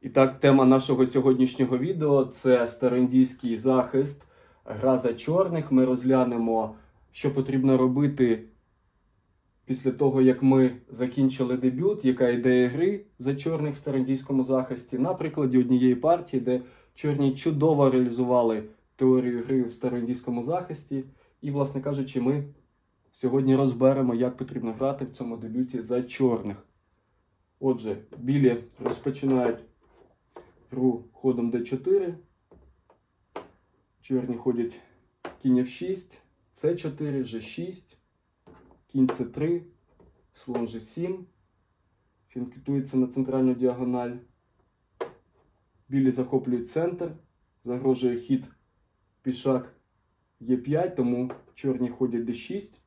І так, тема нашого сьогоднішнього відео це староіндійський захист, гра за чорних. Ми розглянемо, що потрібно робити після того, як ми закінчили дебют, яка ідея гри за чорних в староіндійському захисті. На прикладі однієї партії, де чорні чудово реалізували теорію гри в староіндійському захисті. І, власне кажучи, ми сьогодні розберемо, як потрібно грати в цьому дебюті за чорних. Отже, білі розпочинають гру ходом d4. Чорні ходять кінь f6, c4, g6, кінь c3, слон g7. Фінкетується на центральну діагональ. Білі захоплюють центр. Загрожує хід пішак e5, тому чорні ходять d6,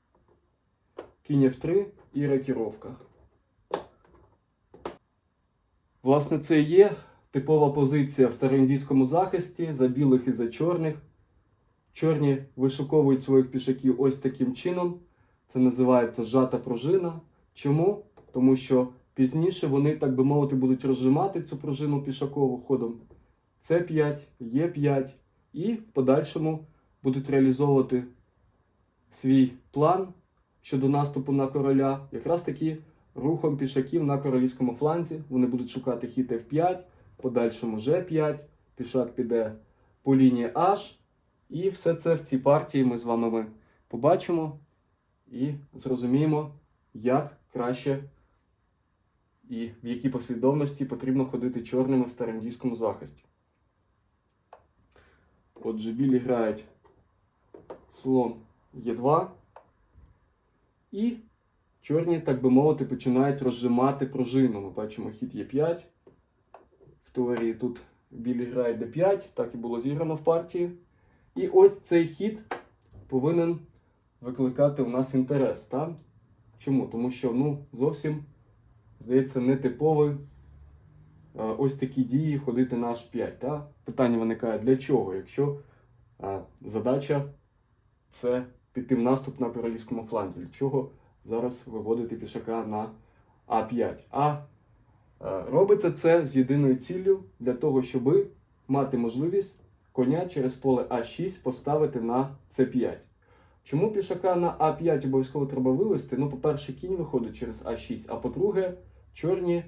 кінь f3 і рокіровка. Власне, це є типова позиція в староіндійському захисті за білих і за чорних. Чорні вишуковують своїх пішаків ось таким чином. Це називається зжата пружина. Чому? Тому що пізніше вони, так би мовити, будуть розжимати цю пружину пішакову ходом С5, Е5 і в подальшому будуть реалізовувати свій план щодо наступу на короля, якраз таки рухом пішаків на королівському фланзі. Вони будуть шукати хід F5, в подальшому G5, пішак піде по лінії H. І все це в цій партії ми з вами ми побачимо і зрозуміємо, як краще і в якій послідовності потрібно ходити чорними в староіндійському захисті. Отже, білі грають слон Е2. І чорні, так би мовити, починають розжимати пружину. Ми бачимо хід Е5. Теорії тут білі грають d5, так і було зіграно в партії. І ось цей хід повинен викликати у нас інтерес. Так? Чому? Тому що ну, зовсім, здається, не типовий е, ось такі дії ходити на H5. Так? Питання виникає, для чого? Якщо е, задача це піти в наступ на королівському фланзі. Для чого зараз виводити пішака на А5? А робиться це з єдиною ціллю для того, щоб мати можливість коня через поле А6 поставити на С5. Чому пішака на А5 обов'язково треба вивести? Ну, по-перше, кінь виходить через А6, а по-друге, чорні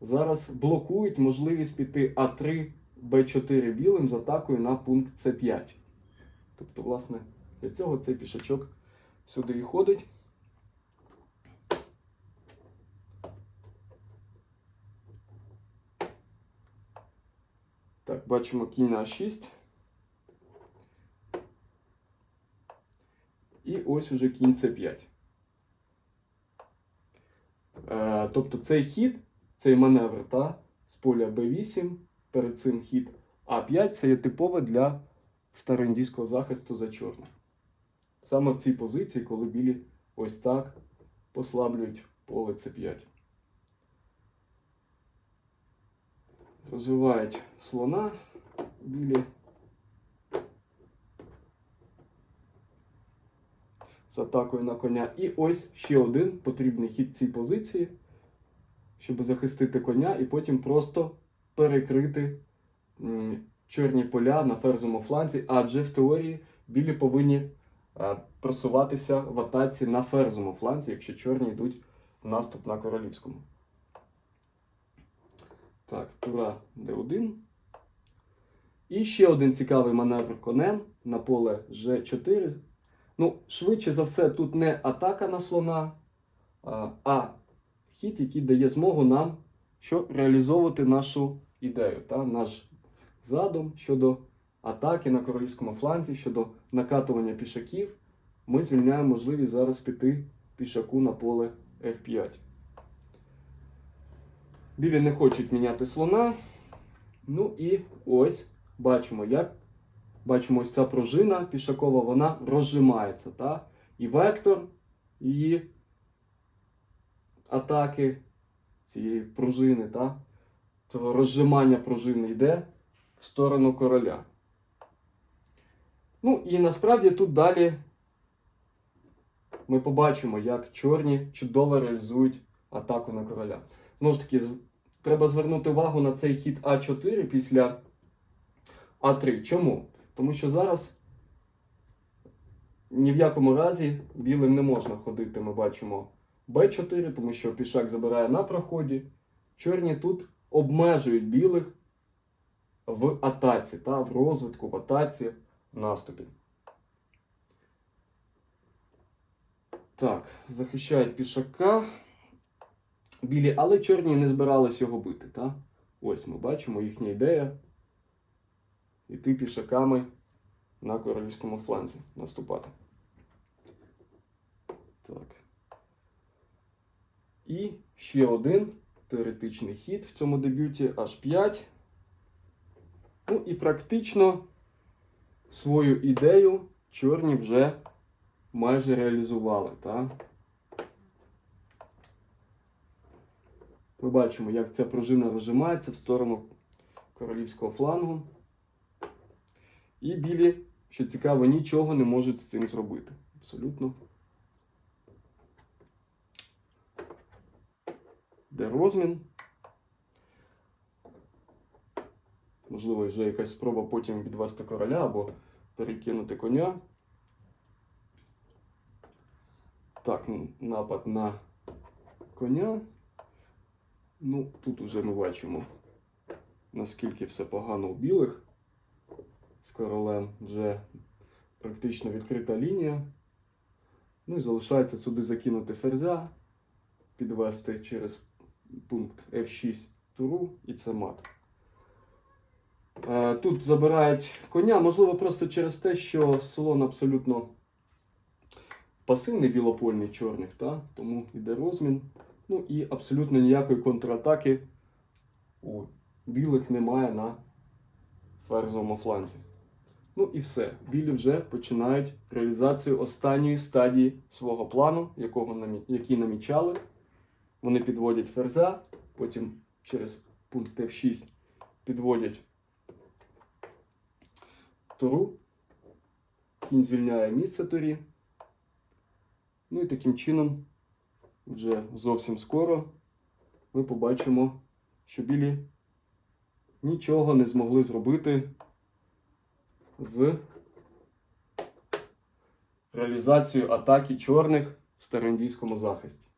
зараз блокують можливість піти А3, Б4 білим з атакою на пункт С5. Тобто, власне, для цього цей пішачок сюди і ходить. Так, бачимо кінь на А6. І ось уже кінь С5. Е, тобто цей хід, цей маневр та, з поля Б8, перед цим хід А5 це є типове для староіндійського захисту за чорних. Саме в цій позиції, коли білі ось так послаблюють поле С5. Розвивають слона білі. З атакою на коня. І ось ще один потрібний хід цій позиції, щоб захистити коня, і потім просто перекрити чорні поля на ферзовому фланзі, адже в теорії білі повинні е, просуватися в атаці на ферзовому фланзі, якщо чорні йдуть в наступ на королівському. Так, тура d1. І ще один цікавий маневр конем на поле G4. Ну, швидше за все, тут не атака на слона, а хід, який дає змогу нам що реалізовувати нашу ідею, та, наш задум щодо атаки на королівському фланзі, щодо накатування пішаків. Ми звільняємо можливість зараз піти пішаку на поле F5. Білі не хочуть міняти слона. Ну і ось бачимо, як бачимо, ось ця пружина пішакова, вона розжимається. Та? І вектор її атаки цієї пружини, та? цього розжимання пружини йде в сторону короля. Ну і насправді тут далі ми побачимо, як чорні чудово реалізують атаку на короля. Знову ж таки, треба звернути увагу на цей хід А4 після А3. Чому? Тому що зараз ні в якому разі білим не можна ходити, ми бачимо Б4, тому що пішак забирає на проході. Чорні тут обмежують білих в атаці, та, в розвитку, в атаці, в наступі. Так, захищають пішака. Білі, але чорні не збирались його бити. Та? Ось ми бачимо їхня ідея. Іти пішаками на королівському фланзі наступати. Так. І ще один теоретичний хід в цьому дебюті H5. Ну і практично свою ідею чорні вже майже реалізували. Так? Ми бачимо, як ця пружина розжимається в сторону королівського флангу. І білі, що цікаво, нічого не можуть з цим зробити. Абсолютно. Де розмін? Можливо, вже якась спроба потім відвести короля або перекинути коня. Так, напад на коня. Ну, тут уже ми бачимо, наскільки все погано у білих. З королем вже практично відкрита лінія. Ну і залишається сюди закинути ферзя, підвести через пункт F6 туру, і це мат. Е, Тут забирають коня, можливо, просто через те, що слон абсолютно пасивний білопольний чорних, та? тому йде розмін. Ну і абсолютно ніякої контратаки у білих немає на ферзовому фланзі. Ну і все. Білі вже починають реалізацію останньої стадії свого плану, якого намі... який намічали. Вони підводять ферзя, потім через пункт F6 підводять туру. Кінь звільняє місце турі. Ну і таким чином, вже зовсім скоро ми побачимо, що білі нічого не змогли зробити з реалізацією атаки чорних в староіндійському захисті.